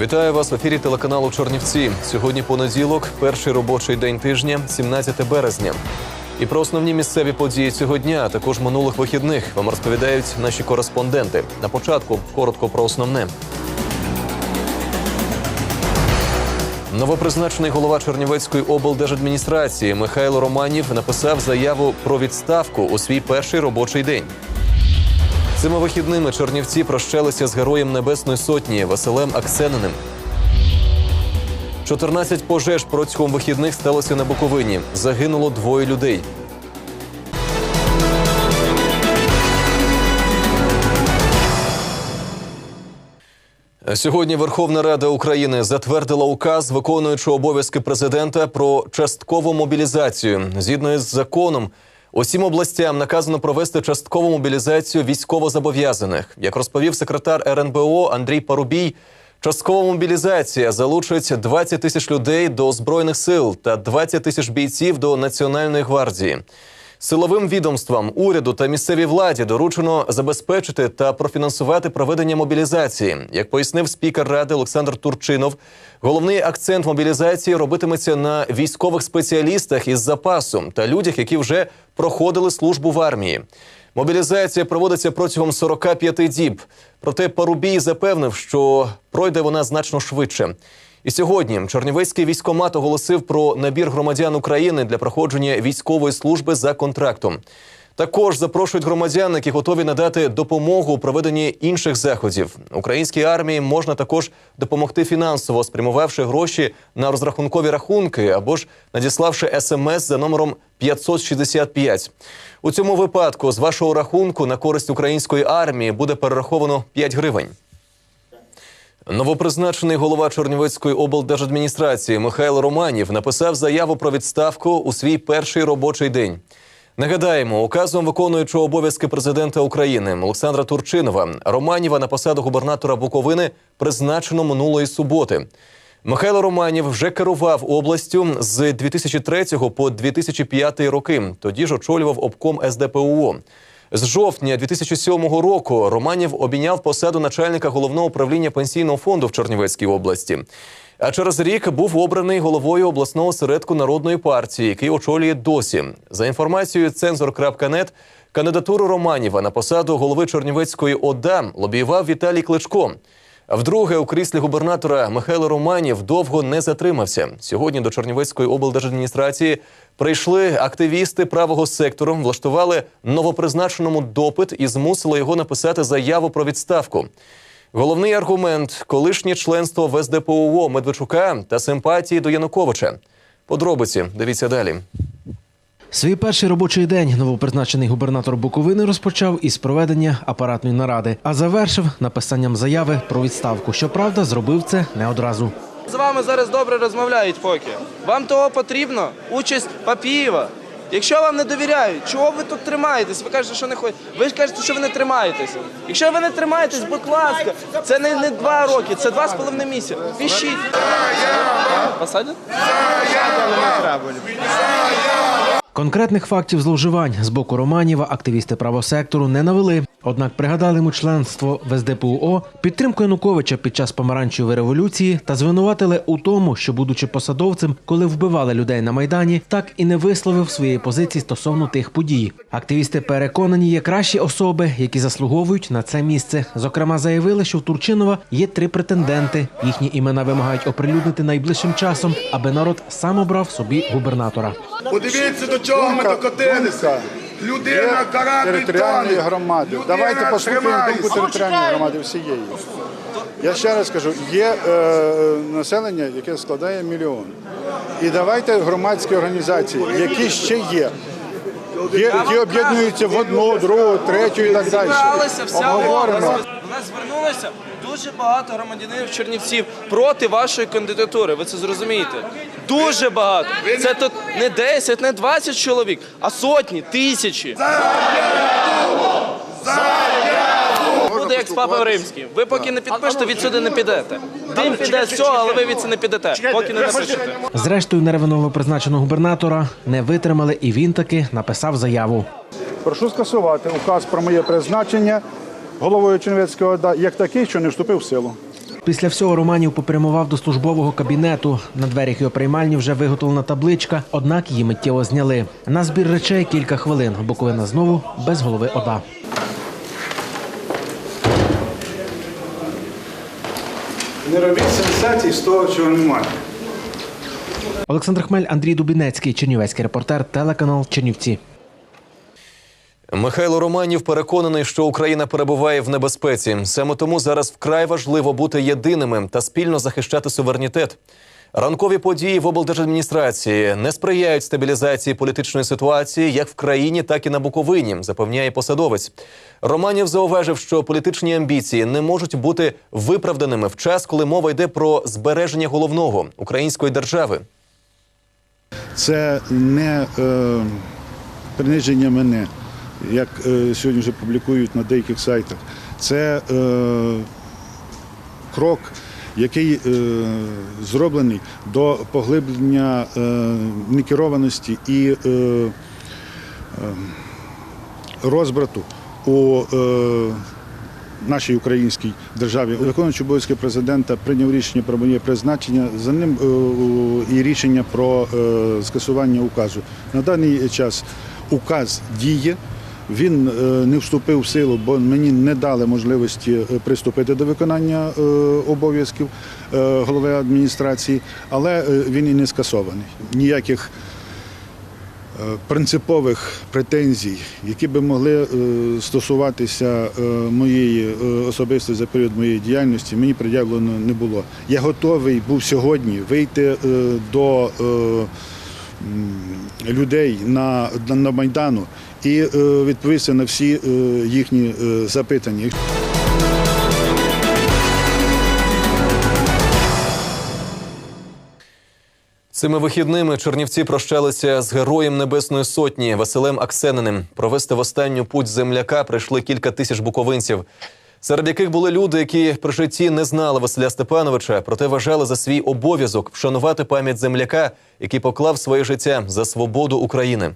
Вітаю вас в ефірі телеканалу Чорнівці. Сьогодні понеділок, перший робочий день тижня, 17 березня. І про основні місцеві події цього дня, а також минулих вихідних, вам розповідають наші кореспонденти. На початку коротко про основне. Новопризначений голова Чернівецької облдержадміністрації Михайло Романів написав заяву про відставку у свій перший робочий день. Цими вихідними чернівці прощалися з героєм Небесної Сотні Василем Аксениним. 14 пожеж протягом вихідних сталося на Буковині. Загинуло двоє людей. Сьогодні Верховна Рада України затвердила указ, виконуючи обов'язки президента про часткову мобілізацію. Згідно із законом, усім областям наказано провести часткову мобілізацію військовозобов'язаних. Як розповів секретар РНБО Андрій Парубій, часткова мобілізація залучить 20 тисяч людей до збройних сил та 20 тисяч бійців до Національної гвардії. Силовим відомствам, уряду та місцевій владі доручено забезпечити та профінансувати проведення мобілізації. Як пояснив спікер ради Олександр Турчинов, головний акцент мобілізації робитиметься на військових спеціалістах із запасом та людях, які вже проходили службу в армії. Мобілізація проводиться протягом 45 діб. Проте Парубій запевнив, що пройде вона значно швидше. І сьогодні Чернівецький військомат оголосив про набір громадян України для проходження військової служби за контрактом. Також запрошують громадян, які готові надати допомогу у проведенні інших заходів. Українській армії можна також допомогти фінансово, спрямувавши гроші на розрахункові рахунки або ж надіславши смс за номером 565. У цьому випадку з вашого рахунку на користь української армії буде перераховано 5 гривень. Новопризначений голова Чернівецької облдержадміністрації Михайло Романів написав заяву про відставку у свій перший робочий день. Нагадаємо, указом виконуючого обов'язки президента України Олександра Турчинова Романіва на посаду губернатора Буковини призначено минулої суботи. Михайло Романів вже керував областю з 2003 по 2005 роки. Тоді ж очолював обком СДПУО. З жовтня 2007 року Романів обійняв посаду начальника головного управління пенсійного фонду в Чернівецькій області. А через рік був обраний головою обласного середку народної партії, який очолює досі. За інформацією цензор.нет, кандидатуру Романіва на посаду голови Чернівецької ОДА лобіював Віталій Кличко. Вдруге, у кріслі губернатора Михайло Романів довго не затримався. Сьогодні до Чернівецької облдержадміністрації прийшли активісти правого сектору, влаштували новопризначеному допит і змусили його написати заяву про відставку. Головний аргумент колишнє членство в СДПУО Медведчука та симпатії до Януковича. Подробиці дивіться далі. Свій перший робочий день новопризначений губернатор Буковини розпочав із проведення апаратної наради, а завершив написанням заяви про відставку. Щоправда, зробив це не одразу. З вами зараз добре розмовляють поки. Вам того потрібно участь Папієва. Якщо вам не довіряють, чого ви тут тримаєтесь? Ви кажете, що не хочете. Ви ж кажете, що ви не тримаєтеся. Якщо ви не тримаєтесь, будь ласка, це не, не два роки, це два з половиною місяці. Пишіть. Посадять? Конкретних фактів зловживань з боку Романіва активісти правосектору не навели. Однак пригадали йому членство в СДПУО, підтримку Януковича під час помаранчевої революції та звинуватили у тому, що, будучи посадовцем, коли вбивали людей на майдані, так і не висловив своєї позиції стосовно тих подій. Активісти переконані, є кращі особи, які заслуговують на це місце. Зокрема, заявили, що в Турчинова є три претенденти. Їхні імена вимагають оприлюднити найближчим часом, аби народ сам обрав собі губернатора. Подивіться, до чого ми докотилися. Людина карати територіальної громади. Людина Давайте послухаємо думку територіальної громади всієї. Я ще раз кажу, є е, населення, яке складає мільйон. І давайте громадські організації, які ще є. Є, які об'єднуються в одну, другу, третю і так далі. Обговоримо. нас звернулося дуже багато громадянинів Чернівців проти вашої кандидатури. Ви це зрозумієте? Дуже багато. Це тут не 10, не 20 чоловік, а сотні, тисячі. Буде як з папою римським. Ви поки не підпишете, відсюди не підете. Дим піде з цього, але ви від це не підете. Поки не напишете. Зрештою, нерви новопризначеного губернатора не витримали, і він таки написав заяву. Прошу скасувати указ про моє призначення головою Чернівецької ОДА як такий, що не вступив в силу. Після всього Романів попрямував до службового кабінету. На дверях його приймальні вже виготовлена табличка, однак її миттєво зняли. На збір речей кілька хвилин. Буковина знову без голови ОДА. Не робіть сенсацій з того, чого немає. Олександр Хмель, Андрій Дубінецький, Чернівецький репортер, телеканал Чернівці. Михайло Романів переконаний, що Україна перебуває в небезпеці. Саме тому зараз вкрай важливо бути єдиними та спільно захищати суверенітет. Ранкові події в облдержадміністрації не сприяють стабілізації політичної ситуації як в країні, так і на Буковині, запевняє посадовець. Романів зауважив, що політичні амбіції не можуть бути виправданими в час, коли мова йде про збереження головного української держави. Це не е, приниження мене, як е, сьогодні вже публікують на деяких сайтах. Це е, крок, який е, зроблений до поглиблення некерованості і розбрату у нашій українській державі. Виконуючий обов'язки президента прийняв рішення про моє призначення. За ним і рішення про скасування указу. На даний час указ діє. Він е, не вступив в силу, бо мені не дали можливості е, приступити до виконання е, обов'язків голови адміністрації, але він і не скасований. Ніяких принципових претензій, які би могли стосуватися моєї особисто за період моєї діяльності, мені пред'явлено не було. Я готовий був сьогодні вийти до людей на, на, Майдану і е, відповісти на всі е, їхні е, запитання. Цими вихідними Чернівці прощалися з героєм Небесної Сотні Василем Аксениним. Провести в останню путь земляка прийшли кілька тисяч буковинців, серед яких були люди, які при житті не знали Василя Степановича, проте вважали за свій обов'язок вшанувати пам'ять земляка, який поклав своє життя за свободу України.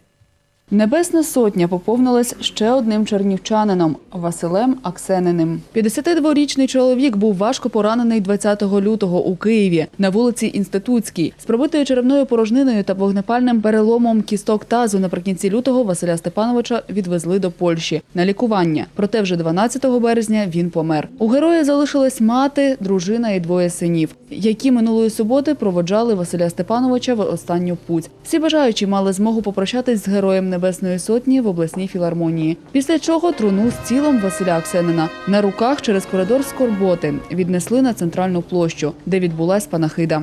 Небесна сотня поповнилась ще одним чернівчанином Василем Аксениним. 52-річний чоловік був важко поранений 20 лютого у Києві на вулиці Інститутській з пробитою черевною порожниною та вогнепальним переломом кісток тазу. Наприкінці лютого Василя Степановича відвезли до Польщі на лікування. Проте вже 12 березня він помер. У героя залишилась мати, дружина і двоє синів, які минулої суботи проводжали Василя Степановича в останню путь. Всі бажаючі мали змогу попрощатись з героєм Небесної Сотні в обласній філармонії. Після чого труну з тілом Василя Аксенина на руках через коридор скорботи віднесли на центральну площу, де відбулась панахида.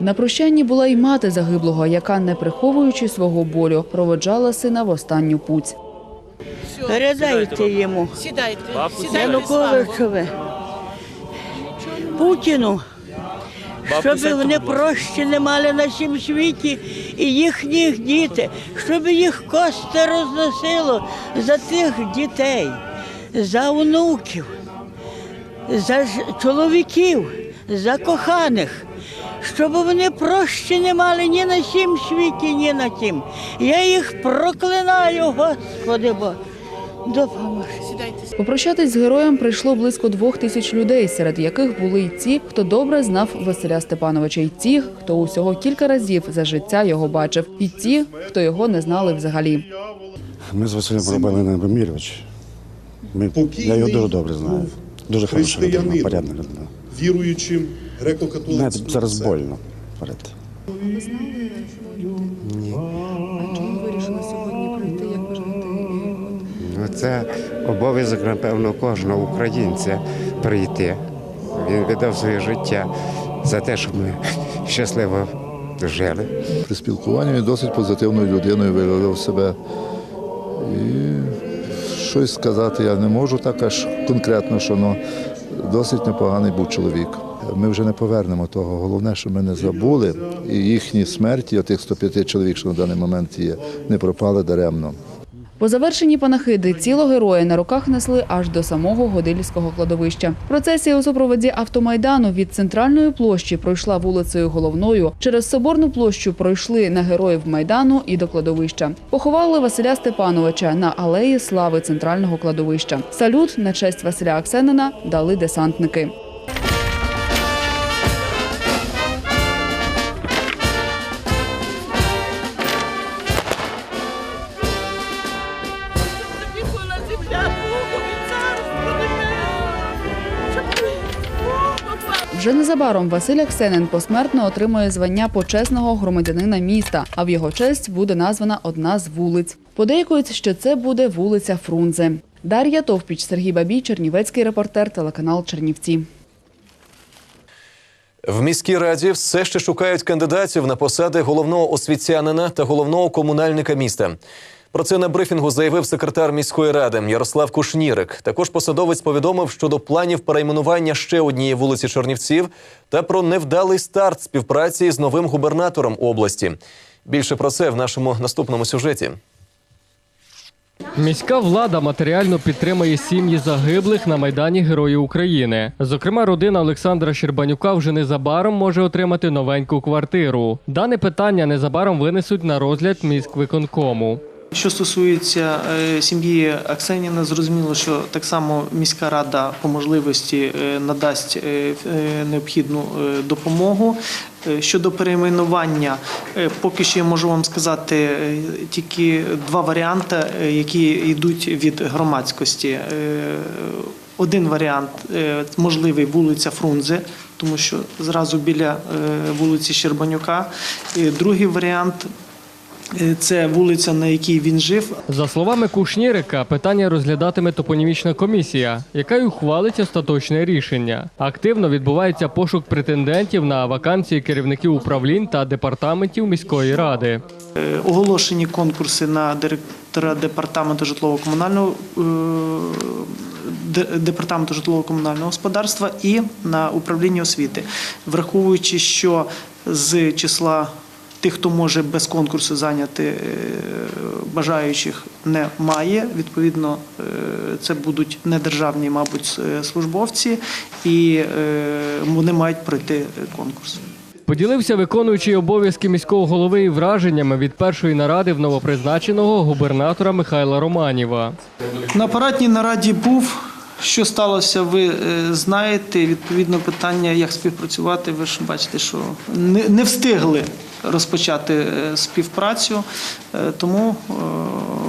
На прощанні була й мати загиблого, яка, не приховуючи свого болю, проводжала сина в останню путь. Передайте йому. Сідайте, сідайте. Путіну, щоб вони прощі не мали на всім світі і їхніх діти, щоб їх кости розносило за тих дітей, за онуків, за чоловіків, за коханих. Щоб вони прощі не мали ні на сім світі, ні на тім. Я їх проклинаю, Господи Бо. Попрощатись з героєм прийшло близько двох тисяч людей, серед яких були й ті, хто добре знав Василя Степановича, і ті, хто усього кілька разів за життя його бачив, і ті, хто його не знали взагалі. Ми з Василем робили на Бомірович. Ми, я його дуже добре знаю. Дуже хороша людина, порядна людина. віруючим Знаєте, греко-католицьким. зараз больно. Перед. Чому вирішили сьогодні прийти? Як вважаєте? Ну, Це обов'язок, напевно, кожного українця прийти. Він віддав своє життя за те, щоб ми щасливо жили. При спілкуванні він досить позитивною людиною виявив себе. І щось сказати я не можу так аж конкретно, що ну, досить непоганий був чоловік. Ми вже не повернемо того. Головне, що ми не забули, і їхні смерті, отих 105 чоловік, що на даний момент є, не пропали даремно. По завершенні панахиди ціло героя на руках несли аж до самого Годилівського кладовища. Процесія у супроводі автомайдану від центральної площі пройшла вулицею головною. Через соборну площу пройшли на героїв майдану і до кладовища. Поховали Василя Степановича на алеї слави центрального кладовища. Салют на честь Василя Аксенина дали десантники. Вже незабаром Василь Аксенин посмертно отримує звання почесного громадянина міста, а в його честь буде названа одна з вулиць. Подейкують, що це буде вулиця Фрунзе. Дар'я Товпіч, Сергій Бабій, Чернівецький репортер, телеканал Чернівці. В міській раді все ще шукають кандидатів на посади головного освітянина та головного комунальника міста. Про це на брифінгу заявив секретар міської ради Ярослав Кушнірик. Також посадовець повідомив щодо планів перейменування ще однієї вулиці Чернівців та про невдалий старт співпраці з новим губернатором області. Більше про це в нашому наступному сюжеті. Міська влада матеріально підтримує сім'ї загиблих на майдані Герої України. Зокрема, родина Олександра Щербанюка вже незабаром може отримати новеньку квартиру. Дане питання незабаром винесуть на розгляд міськвиконкому. Що стосується е, сім'ї Аксеніна, зрозуміло, що так само міська рада по можливості е, надасть е, необхідну допомогу. Щодо перейменування, поки що я можу вам сказати тільки два варіанти, які йдуть від громадськості. Один варіант можливий вулиця Фрунзе, тому що зразу біля вулиці Щербанюка. Другий варіант Це вулиця, на якій він жив. За словами Кушнірика, питання розглядатиме топонімічна комісія, яка й ухвалить остаточне рішення. Активно відбувається пошук претендентів на вакансії керівників управлінь та департаментів міської ради. Е, Оголошені конкурси на директора департаменту житлово-комунального е, департаменту житлово-комунального господарства і на управління освіти, враховуючи, що з числа тих, хто може без конкурсу зайняти е, бажаючих, немає. Відповідно, е, це будуть недержавні, мабуть, е, службовці, і вони мають пройти конкурс. Поділився виконуючий обов'язки міського голови і враженнями від першої наради в новопризначеного губернатора Михайла Романіва. На апаратній нараді був. Що сталося, ви знаєте. Відповідно, питання, як співпрацювати, ви ж бачите, що не, не встигли розпочати е, співпрацю, Е, тому е,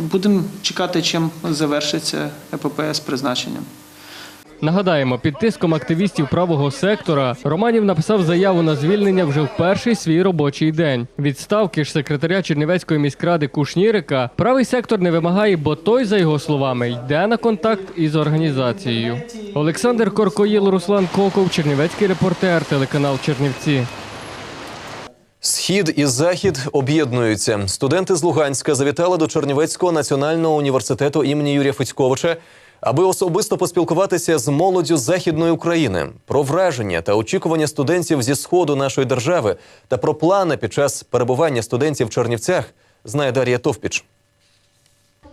будемо чекати, чим завершиться ЕПП з призначенням. Нагадаємо, під тиском активістів правого сектора Романів написав заяву на звільнення вже в перший свій робочий день. Відставки ж секретаря Чернівецької міськради Кушнірика правий сектор не вимагає, бо той, за його словами, йде на контакт із організацією. Олександр Коркоїл, Руслан Коков, Чернівецький репортер, телеканал Чернівці. Схід і захід об'єднуються. Студенти з Луганська завітали до Чернівецького національного університету імені Юрія Федьковича, аби особисто поспілкуватися з молоддю західної України про враження та очікування студентів зі сходу нашої держави та про плани під час перебування студентів в Чернівцях. Знає Дар'я Товпіч.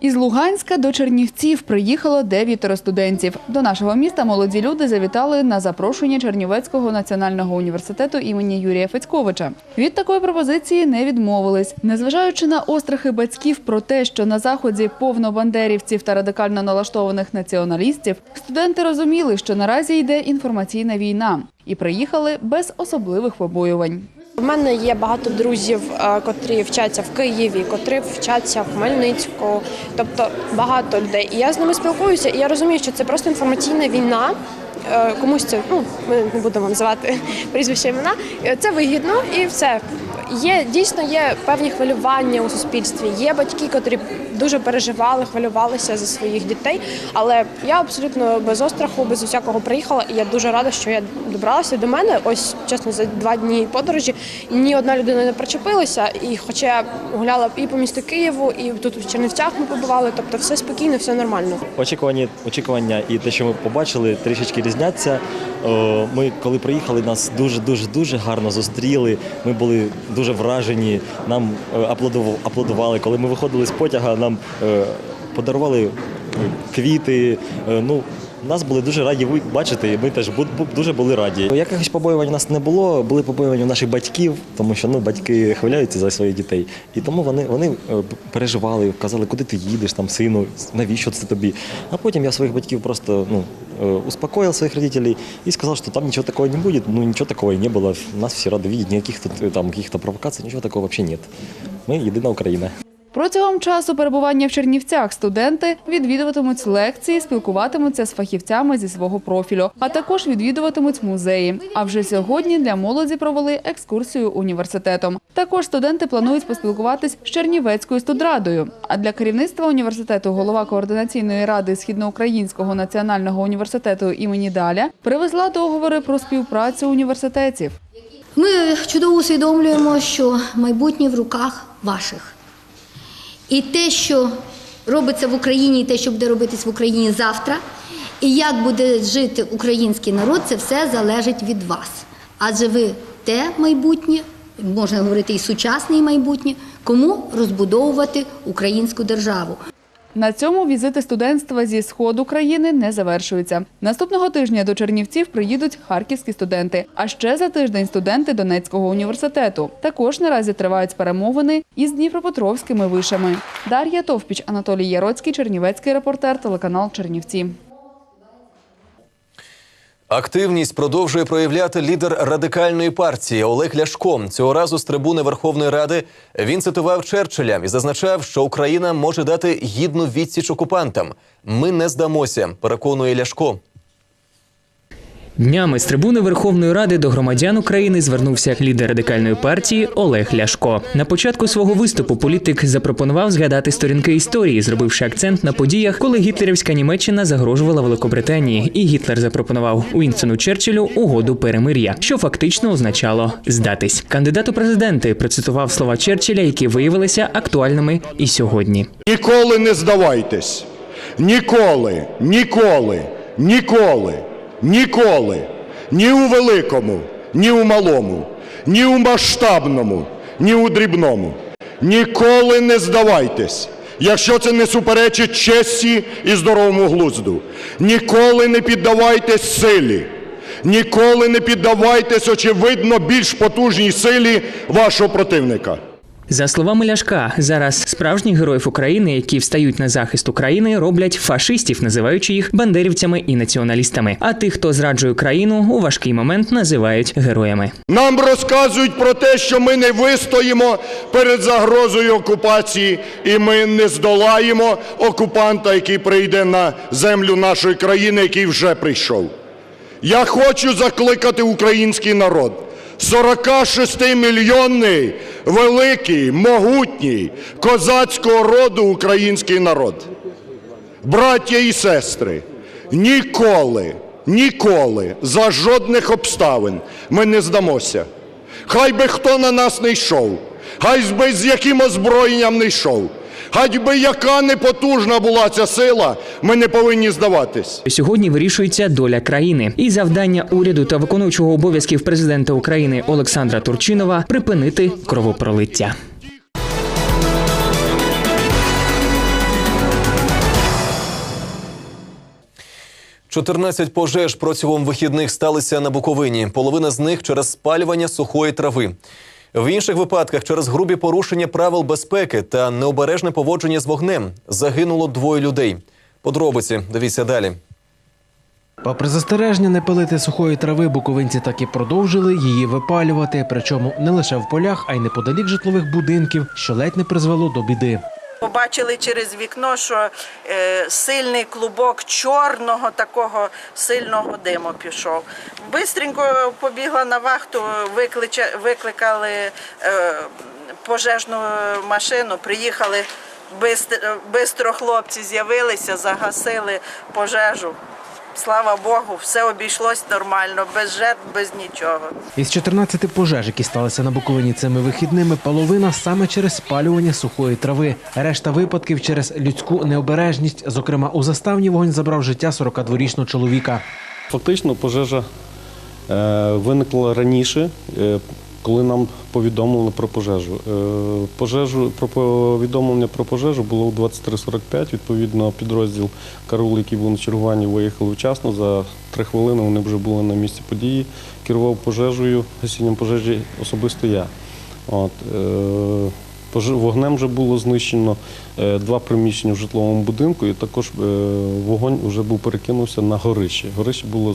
Із Луганська до Чернівців приїхало дев'ятеро студентів. До нашого міста молоді люди завітали на запрошення Чернівецького національного університету імені Юрія Федьковича. Від такої пропозиції не відмовились. Незважаючи на острахи батьків про те, що на заході повно бандерівців та радикально налаштованих націоналістів, студенти розуміли, що наразі йде інформаційна війна, і приїхали без особливих побоювань. У мене є багато друзів, е, котрі вчаться в Києві, котрі вчаться в Хмельницьку, тобто багато людей. І я з ними спілкуюся, і я розумію, що це просто інформаційна війна. Е, Комусь це ну ми не будемо називати прізвища імена. Е, Це вигідно і все. Є дійсно є певні хвилювання у суспільстві. Є батьки, котрі дуже переживали, хвилювалися за своїх дітей. Але я абсолютно без остраху, без усякого приїхала, і я дуже рада, що я добралася до мене. Ось чесно, за два дні подорожі ні одна людина не причепилася. І хоча я гуляла і по місту Києву, і тут в Чернівцях ми побували, тобто все спокійно, все нормально. Очікування, очікування і те, що ми побачили, трішечки різняться. Ми, коли приїхали, нас дуже дуже дуже гарно зустріли. Ми були дуже вражені. Нам е, аплодували. Коли ми виходили з потяга, нам е, подарували е, квіти. Е, Ну, нас були дуже раді бачити, і ми теж дуже були раді. Якихось побоювань у нас не було, були побоювання у наших батьків, тому що ну, батьки хвиляються за своїх дітей. І тому вони, вони переживали, казали, куди ти їдеш, там, сину, навіщо це тобі. А потім я своїх батьків просто ну, успокоїв своїх родителей і сказав, що там нічого такого не буде. Ну нічого такого не було. Нас всі раді видеть, ніяких тут там провокацій, нічого такого взагалі нет. Ми єдина Україна. Протягом часу перебування в Чернівцях студенти відвідуватимуть лекції, спілкуватимуться з фахівцями зі свого профілю, а також відвідуватимуть музеї. А вже сьогодні для молоді провели екскурсію університетом. Також студенти планують поспілкуватись з Чернівецькою студрадою. А для керівництва університету голова координаційної ради Східноукраїнського національного університету імені Даля привезла договори про співпрацю університетів. Ми чудово усвідомлюємо, що майбутнє в руках ваших. І те, що робиться в Україні, і те, що буде робитись в Україні завтра, і як буде жити український народ, це все залежить від вас. Адже ви те майбутнє, можна говорити і сучасне майбутнє, кому розбудовувати українську державу. На цьому візити студентства зі сходу країни не завершуються. Наступного тижня до Чернівців приїдуть харківські студенти. А ще за тиждень студенти Донецького університету. Також наразі тривають перемовини із дніпропетровськими вишами. Дар'я Товпіч, Анатолій Яроцький, Чернівецький репортер, телеканал Чернівці. Активність продовжує проявляти лідер радикальної партії Олег Ляшко. Цього разу з трибуни Верховної Ради він цитував Черчилля і зазначав, що Україна може дати гідну відсіч окупантам. Ми не здамося, переконує Ляшко. Днями з трибуни Верховної Ради до громадян України звернувся лідер радикальної партії Олег Ляшко. На початку свого виступу політик запропонував згадати сторінки історії, зробивши акцент на подіях, коли гітлерівська Німеччина загрожувала Великобританії, і Гітлер запропонував Уінстону Черчиллю угоду перемир'я, що фактично означало здатись. Кандидат у президенти процитував слова Черчилля, які виявилися актуальними і сьогодні. Ніколи не здавайтесь. Ніколи, ніколи, ніколи, ніколи. Ні у великому, ні у малому, ні у масштабному, ні у дрібному. Ніколи не здавайтесь. Якщо це не суперечить честі і здоровому глузду. Ніколи не піддавайтесь силі. Ніколи не піддавайтесь, очевидно, більш потужній силі вашого противника. За словами Ляшка, зараз справжніх героїв України, які встають на захист України, роблять фашистів, називаючи їх бандерівцями і націоналістами. А тих, хто зраджує країну, у важкий момент називають героями. Нам розказують про те, що ми не вистоїмо перед загрозою окупації, і ми не здолаємо окупанта, який прийде на землю нашої країни, який вже прийшов. Я хочу закликати український народ. 46-мільйонний, великий, могутній, козацького роду український народ. Браття і сестри, ніколи, ніколи, за жодних обставин ми не здамося. Хай би хто на нас не йшов, хай би з яким озброєнням не йшов, хай би яка непотужна була ця сила, ми не повинні здаватись. Сьогодні вирішується доля країни, і завдання уряду та виконуючого обов'язків президента України Олександра Турчинова припинити кровопролиття. – 14 пожеж протягом вихідних сталися на Буковині. Половина з них через спалювання сухої трави. В інших випадках через грубі порушення правил безпеки та необережне поводження з вогнем загинуло двоє людей. Подробиці дивіться далі. Попри застереження не пилити сухої трави, буковинці так і продовжили її випалювати, причому не лише в полях, а й неподалік житлових будинків, що ледь не призвело до біди. Побачили через вікно, що е, сильний клубок чорного такого сильного диму пішов. Бистренько побігла на вахту, викликали е, пожежну машину, приїхали. Бистро хлопці з'явилися, загасили пожежу. Слава Богу, все обійшлось нормально, без жертв, без нічого. Із 14 пожеж, які сталися на Буковині цими вихідними, половина саме через спалювання сухої трави. Решта випадків через людську необережність. Зокрема, у заставні вогонь забрав життя 42-річного чоловіка. Фактично пожежа е, виникла раніше. Коли нам повідомили про пожежу. Е, Пожежу про повідомлення про пожежу було у 23.45. Відповідно, підрозділ Карул, який був на чергуванні, виїхали вчасно. За три хвилини вони вже були на місці події. Керував пожежею, гасінням пожежі особисто я. От, е, Вогнем вже було знищено е, два приміщення в житловому будинку, і також вогонь вже був перекинувся на горище. Горище було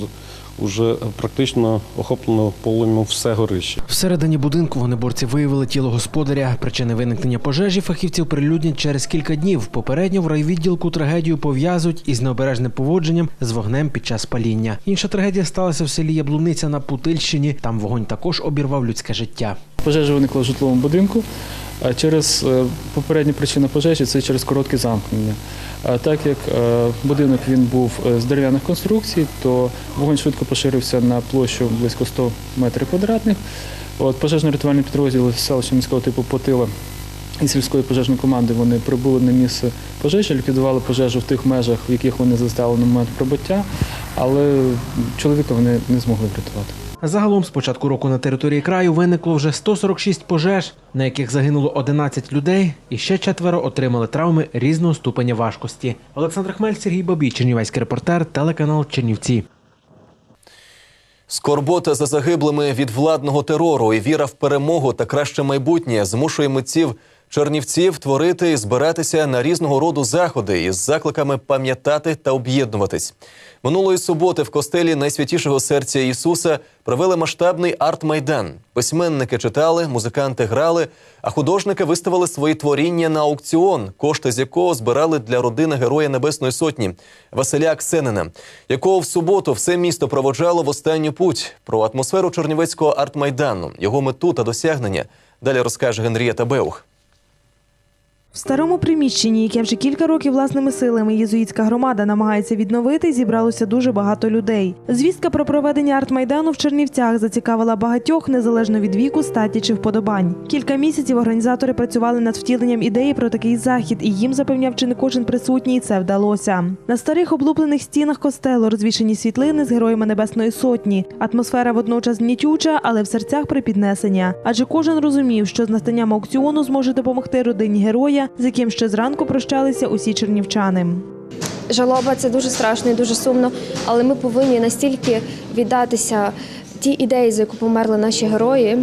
вже практично охоплено полум'ям все горище. Всередині будинку вогнеборці виявили тіло господаря. Причини виникнення пожежі фахівців прилюднять через кілька днів. Попередньо в райвідділку трагедію пов'язують із необережним поводженням з вогнем під час паління. Інша трагедія сталася в селі Яблуниця на Путильщині. Там вогонь також обірвав людське життя. Пожежа виникла в житловому будинку. Через е, попередня причина пожежі це через коротке замкнення. Так як е, будинок він був е, з дерев'яних конструкцій, то вогонь швидко поширився на площу близько 100 метрів квадратних. От пожежно-рятувальні підрозділи селища міського типу Потила і сільської пожежної команди вони прибули на місце пожежі, ліквідували пожежу в тих межах, в яких вони застали на момент прибуття, але чоловіка вони не змогли врятувати. Загалом з початку року на території краю виникло вже 146 пожеж, на яких загинуло 11 людей, і ще четверо отримали травми різного ступеня важкості. Олександр Хмель, Сергій Бабій, Чернівецький репортер, телеканал Чернівці. Скорбота за загиблими від владного терору і віра в перемогу та краще майбутнє змушує митців чернівців творити і збиратися на різного роду заходи із закликами пам'ятати та об'єднуватись. Минулої суботи в костелі найсвятішого серця Ісуса провели масштабний арт-майдан. Письменники читали, музиканти грали, а художники виставили свої творіння на аукціон, кошти з якого збирали для родини Героя Небесної Сотні Василя Ксенина, якого в суботу все місто проводжало в останню путь. Про атмосферу Чернівецького арт-майдану, його мету та досягнення далі розкаже Генрієта Беух. В старому приміщенні, яке вже кілька років власними силами єзуїтська громада намагається відновити, зібралося дуже багато людей. Звістка про проведення артмайдану в Чернівцях зацікавила багатьох незалежно від віку, статі чи вподобань. Кілька місяців організатори працювали над втіленням ідеї про такий захід, і їм запевняв, чи не кожен присутній це вдалося. На старих облуплених стінах костелу розвішені світлини з героями Небесної Сотні. Атмосфера водночас гнітюча, але в серцях припіднесення. Адже кожен розумів, що з настанням аукціону зможе допомогти родині героя, з яким ще зранку прощалися усі чернівчани. Жалоба це дуже страшно і дуже сумно, але ми повинні настільки віддатися ті ідеї, за яку померли наші герої,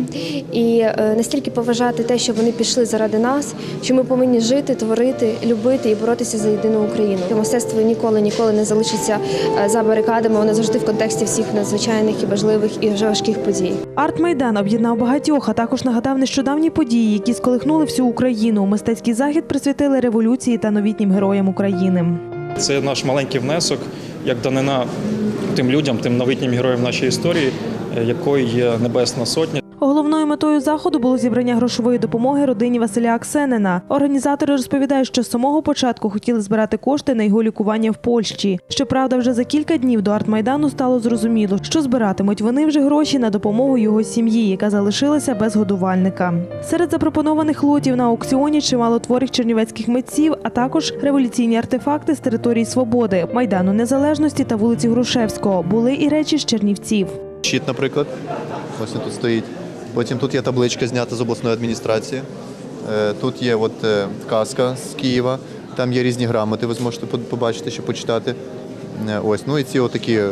і е, настільки поважати те, що вони пішли заради нас, що ми повинні жити, творити, любити і боротися за єдину Україну. Мистецтво ніколи ніколи не залишиться е, за барикадами. Воно завжди в контексті всіх надзвичайних і важливих і важких подій. Арт-майдан об'єднав багатьох, а також нагадав нещодавні події, які сколихнули всю Україну. Мистецький захід присвятили революції та новітнім героям України. Це наш маленький внесок, як данина тим людям, тим новітнім героям нашої історії, якою є Небесна Сотня. Головною метою заходу було зібрання грошової допомоги родині Василя Аксенина. Організатори розповідають, що з самого початку хотіли збирати кошти на його лікування в Польщі. Щоправда, вже за кілька днів до артмайдану стало зрозуміло, що збиратимуть вони вже гроші на допомогу його сім'ї, яка залишилася без годувальника. Серед запропонованих лотів на аукціоні чимало творів чернівецьких митців, а також революційні артефакти з території свободи, майдану незалежності та вулиці Грушевського. Були і речі з Чернівців. Щит, наприклад, ось він тут стоїть. Потім тут є табличка знята з обласної адміністрації. Е, Тут є от казка з Києва, там є різні грамоти, ви зможете побачити, що почитати. Е, Ось, ну і ці отакі е,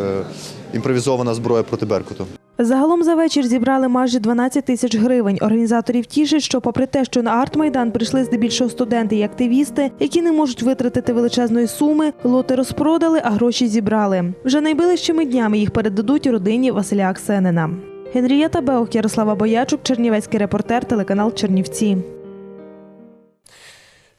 імпровізована зброя проти Беркуту. Загалом за вечір зібрали майже 12 тисяч гривень. Організаторів тішить, що попри те, що на арт-майдан прийшли здебільшого студенти і активісти, які не можуть витратити величезної суми, лоти розпродали, а гроші зібрали. Вже найближчими днями їх передадуть родині Василя Аксенина. Генрієта Беух, Ярослава Боячук, Чернівецький репортер, телеканал Чернівці.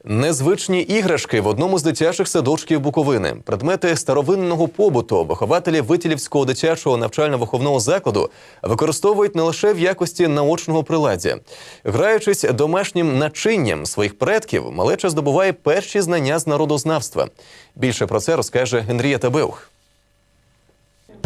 Незвичні іграшки в одному з дитячих садочків Буковини. Предмети старовинного побуту вихователі Витілівського дитячого навчально-виховного закладу використовують не лише в якості наочного приладдя. Граючись домашнім начинням своїх предків, малеча здобуває перші знання з народознавства. Більше про це розкаже Генрієта Беух.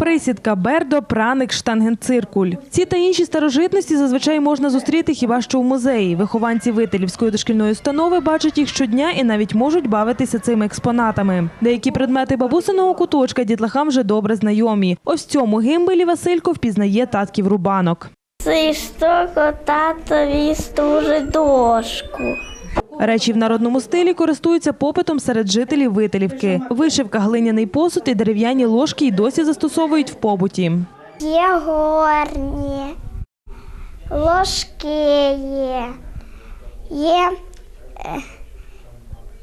Присідка, бердо, праник, штангенциркуль. Ці та інші старожитності зазвичай можна зустріти хіба що в музеї. Вихованці Вителівської дошкільної установи бачать їх щодня і навіть можуть бавитися цими експонатами. Деякі предмети бабусиного куточка дітлахам вже добре знайомі. Ось в цьому гимбелі Василько впізнає татків рубанок. Цей штуку татові служить дошку. Речі в народному стилі користуються попитом серед жителів Вителівки. Вишивка, глиняний посуд і дерев'яні ложки й досі застосовують в побуті. Є горні, ложки є, є, е,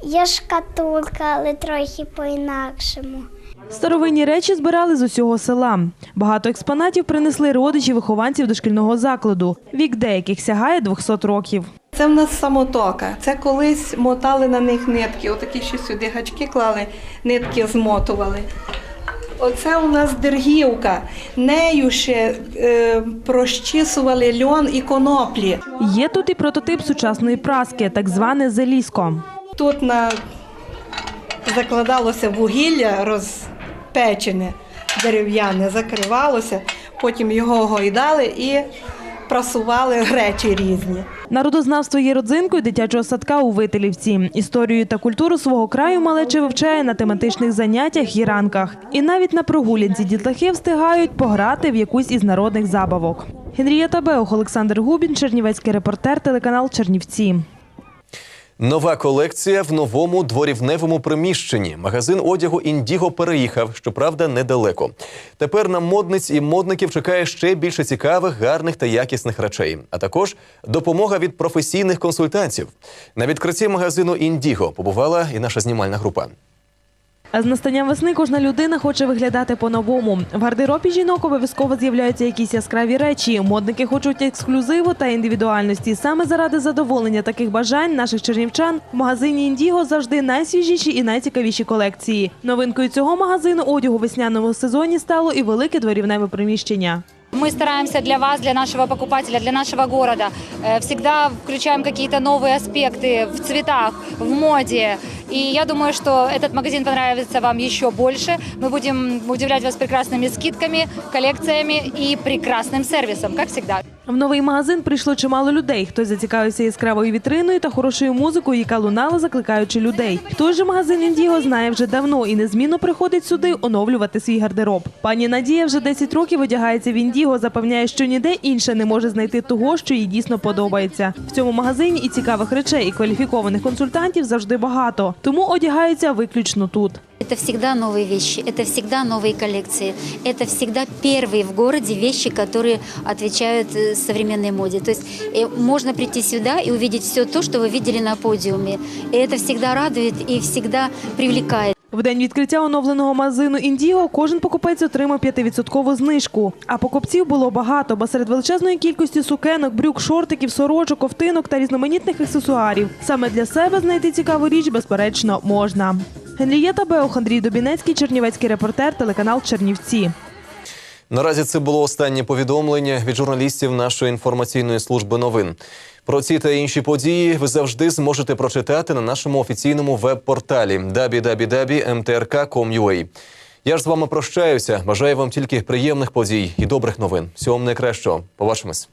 є шкатулка, але трохи по-інакшому. Старовинні речі збирали з усього села. Багато експонатів принесли родичі вихованців дошкільного закладу. Вік деяких сягає 200 років. Це в нас самотока. Це колись мотали на них нитки. Отакі ще сюди гачки клали, нитки змотували. Оце у нас дергівка. Нею ще е, прощісували льон і коноплі. Є тут і прототип сучасної праски, так зване зеліско. Тут на... закладалося вугілля розпечене, дерев'яне, закривалося, потім його гойдали і прасували речі різні. Народознавство є родзинкою дитячого садка у Вителівці. Історію та культуру свого краю малече вивчає на тематичних заняттях і ранках. І навіть на прогулянці дітлахи встигають пограти в якусь із народних забавок. Генрієта Беух, Олександр Губін, Чернівецький репортер, телеканал Чернівці. Нова колекція в новому дворівневому приміщенні. Магазин одягу Індіго переїхав, щоправда, недалеко. Тепер на модниць і модників чекає ще більше цікавих, гарних та якісних речей, а також допомога від професійних консультантів. На відкритті магазину Індіго побувала і наша знімальна група. А з настанням весни кожна людина хоче виглядати по-новому. В гардеробі жінок обов'язково з'являються якісь яскраві речі. Модники хочуть ексклюзиву та індивідуальності. Саме заради задоволення таких бажань наших чернівчан в магазині Індіго завжди найсвіжіші і найцікавіші колекції. Новинкою цього магазину одягу у весняному сезоні стало і велике дворівневе приміщення. Мы стараемся для вас, для нашего покупателя, для нашего города. Э, Всегда включаем какие-то новые аспекты в цветах, в моде. И я думаю, что этот магазин понравится вам еще больше. Мы будем удивлять вас прекрасными скидками, коллекциями и прекрасным сервисом, как всегда. В новий магазин прийшло чимало людей. Хтось зацікавився яскравою вітриною та хорошою музикою, яка лунала, закликаючи людей. Той же магазин Індіго знає вже давно і незмінно приходить сюди оновлювати свій гардероб. Пані Надія вже 10 років одягається в Індіго, запевняє, що ніде інше не може знайти того, що їй дійсно подобається. В цьому магазині і цікавих речей, і кваліфікованих консультантів завжди багато, тому одягаються виключно тут. Это всегда новые вещи, это всегда новые коллекции, это всегда первые в городе вещи, которые отвечают э, современной моде. То есть э, можно прийти сюда и увидеть все то, что вы видели на подиуме. И это всегда радует и всегда привлекает. В день відкриття оновленого магазину Індіго кожен покупець отримав 5% знижку. А покупців було багато, бо серед величезної кількості сукенок, брюк, шортиків, сорочок, ковтинок та різноманітних аксесуарів. Саме для себе знайти цікаву річ, безперечно, можна. Генрієта Беух, Андрій Добінецький, Чернівецький репортер, телеканал Чернівці. Наразі це було останнє повідомлення від журналістів нашої інформаційної служби новин. Про ці та інші події ви завжди зможете прочитати на нашому офіційному веб-порталі www.mtrk.com.ua. Я ж з вами прощаюся. Бажаю вам тільки приємних подій і добрих новин. Всього вам найкращого. Побачимось.